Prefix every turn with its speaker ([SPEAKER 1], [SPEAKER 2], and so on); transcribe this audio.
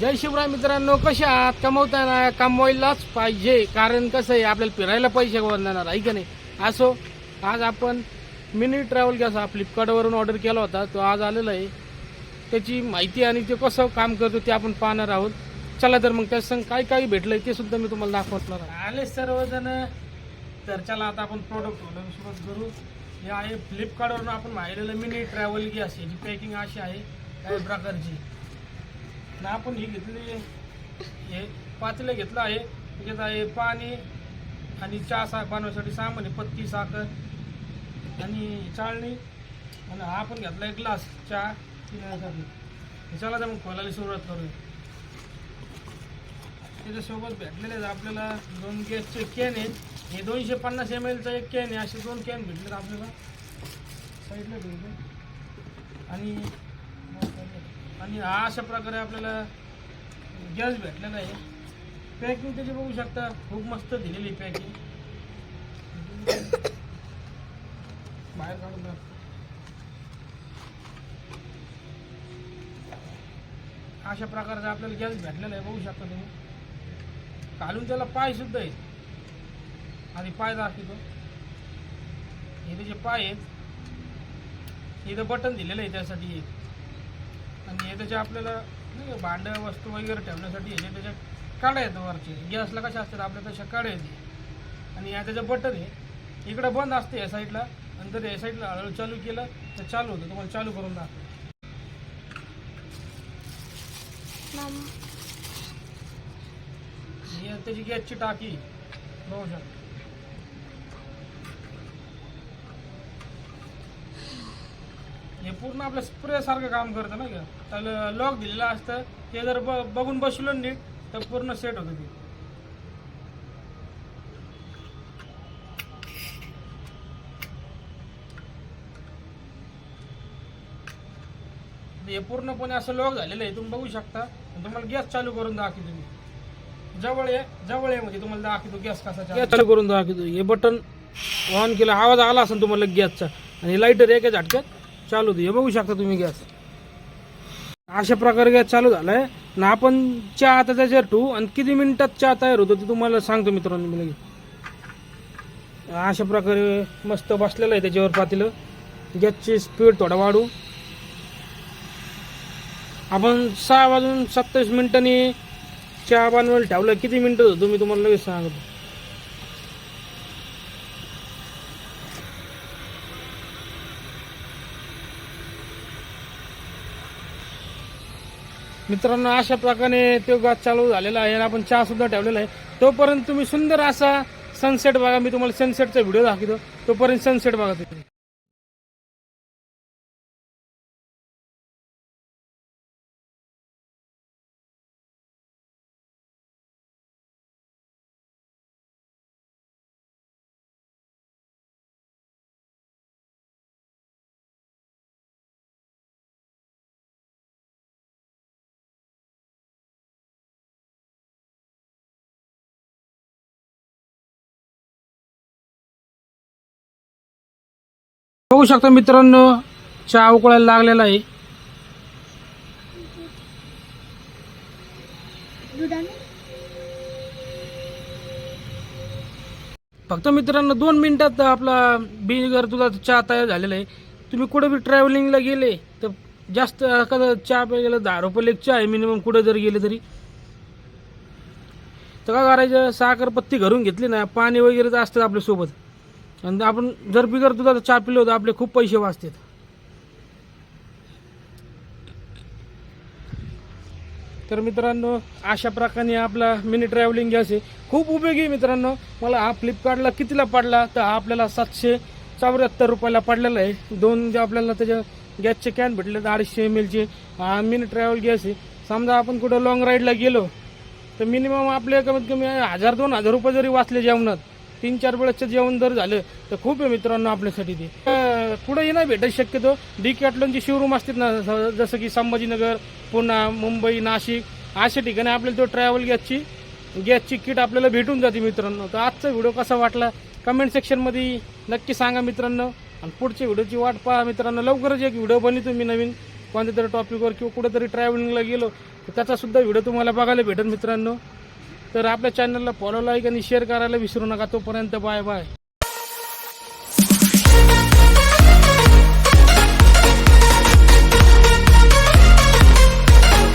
[SPEAKER 1] जय शिवराय मित्रांनो कशा आहात? कमवता ना कमवायलाच पाहिजे. कारण कसं आहे आपल्याला फिरायला पैसे वरणार आहे का नाही? असो आज आपण मिनी ट्रॅव्हल गॅस हा फ्लिपकार्टवरून ऑर्डर केला होता. तो आज आलेला आहे. त्याची माहिती आणि ते कसं काम करतो ते आपण पाहणार आहोत. चला तर मग त्या संग काय काय भेटलंय ते सुद्धा मी तुम्हाला दाखवणार आले सर्वजण. तर चला आता आपण प्रोडक्ट ओढून सुरुवात करू. हे आहे फ्लिपकार्टवरून आपण माहिलेलं मिनी ट्रॅव्हल गॅस याची पॅकिंग अशी आहे काही प्रकारची. आणि आपण ही घेतली हे पातेलं घेतलं आहे. त्याच्यात आहे पाणी आणि चहा सा बनवण्यासाठी सामान आहे पत्ती साखर आणि चाळणी. आणि हा आपण घेतला एक ग्लास चहा पिण्यासाठी. चला तर मग खोलायला सुरुवात करूया. त्याच्यासोबत भेटलेले आहेत आपल्याला दोन गॅसचे कॅन आहेत. हे दोनशे पन्नास एम एलचा एक कॅन आहे. असे दोन कॅन भेटलेत आपल्याला. साईडला भेटले आणि आणि हा अशा प्रकारे आपल्याला गॅस भेटलेला आहे पॅकिंग त्याची बघू शकता. खूप मस्त दिलेली पॅकिंग बाहेर काढून अशा प्रकारचा आपल्याला गॅस भेटलेला आहे. बघू शकता तुम्ही. घालून त्याला पाय सुद्धा आहेत. आणि पाय दाखवतो. हे त्याचे पाय आहेत इथं बटन दिलेलं आहे त्यासाठी. आणि हे त्याचे आपल्याला नाही भांडं वस्तू वगैरे ठेवण्यासाठी हे त्याच्या काड्या येतं वरचे. गॅसला कशा असतात? आपल्या तशा काड्या येते आणि या त्याचं बटन आहे. इकडं बंद असते या साईडला आणि जर या साईडला हळूहळू चालू केलं तर चालू होतं. तुम्हाला चालू करून दाखव त्याची गॅसची टाकी बघू शकता. हे पूर्ण आपलं स्प्रे सारखं काम करतं ना का त्याला लॉक दिलेलं असतं. ते जर ब बघून बसलो नीट तर पूर्ण सेट होतं ते. हे पूर्णपणे असं लॉक झालेलं आहे. तुम्ही बघू शकता. तुम्हाला गॅस चालू करून दाखवतो तुम्ही जवळ आहे जवळ आहे म्हणजे तुम्हाला दाखवतो गॅस कसा गॅस चालू करून दाखवतो. हे बटन ऑन केलं आवाज आला असेल तुम्हाला गॅसचा आणि लाईटर एका झटक्यात चालू होतं हे बघू शकता तुम्ही गॅस. अशा प्रकारे गॅस चालू झालाय. ना आपण चहा आता त्याच्यावर ठेवू. आणि किती मिनिटात चहा तयार होतो ते तुम्हाला सांगतो मित्रांनो मी लगेच. अशा प्रकारे मस्त बसलेलं आहे त्याच्यावर पातेलं. गॅसची स्पीड थोडा वाढू. आपण सहा वाजून सत्तावीस मिनिटांनी चहा बनवायला ठेवलं किती मिनिटं होतो मी तुम्हाला लगेच सांगतो. मित्रांनो अशा प्रकारे तो गॅस चालू झालेला आहे आणि आपण चहा सुद्धा ठेवलेला आहे. तोपर्यंत तुम्ही सुंदर असा सनसेट बघा. मी तुम्हाला सनसेटचा व्हिडिओ दाखवतो. तोपर्यंत सनसेट बघा तुम्ही. बघू शकता मित्रांनो चहा उकळायला लागलेला आहे. फक्त मित्रांनो दोन मिनिटात आपला बिगर दुधाचा चहा तयार झालेला आहे. तुम्ही कुठे बी ट्रॅव्हलिंगला गेले तर जास्त एखादा चहा प्यायला दहा रुपये एक चहा आहे मिनिमम कुठे जर गेले तरी. तर काय करायचं साखर पत्ती घरून घेतली ना पाणी वगैरे तर असतं आपल्यासोबत. आणि आपण जर बिगर दुधाचा चहा पिलो तर आपले खूप पैसे वाचतात. तर मित्रांनो अशा प्रकारे आपला मिनी ट्रॅव्हलिंग गॅस आहे खूप उपयोगी आहे मित्रांनो. मला हा फ्लिपकार्टला कितीला पडला तर हा आपल्याला सातशे चौऱ्याहत्तर रुपयाला पडलेला आहे. दोन जे आपल्याला त्याच्या गॅसचे कॅन भेटले तर अडीचशे एम एलचे हा मिनी ट्रॅव्हल गॅस आहे समजा आपण कुठं लॉंग राईडला गेलो तर मिनिमम आपले कमीत कमी हजार दोन हजार रुपये जरी वाचले जेवणात तीन चार वेळेसचं जेवण जर झालं तर खूप आहे मित्रांनो आपल्यासाठी ते. पुढेही नाही भेटत शक्यतो. डी कॅटलॉनचे शोरूम असतात ना जसं की संभाजीनगर पुणे मुंबई नाशिक अशा ठिकाणी आपल्याला तो ट्रॅव्हल गॅसची गॅसची किट आपल्याला भेटून जाते मित्रांनो. तर आजचा व्हिडिओ कसा वाटला? कमेंट सेक्शनमध्ये नक्की सांगा मित्रांनो. आणि पुढच्या व्हिडिओची वाट पहा मित्रांनो. लवकरच एक व्हिडिओ बनवतो तुम्ही नवीन. कोणत्या तरी टॉपिकवर किंवा कुठेतरी ट्रॅव्हलिंगला गेलो तर त्याचासुद्धा व्हिडिओ तुम्हाला बघायला भेटेल मित्रांनो. तर आपल्या चॅनलला फॉलो लाईक आणि शेअर करायला विसरू नका. तोपर्यंत बाय बाय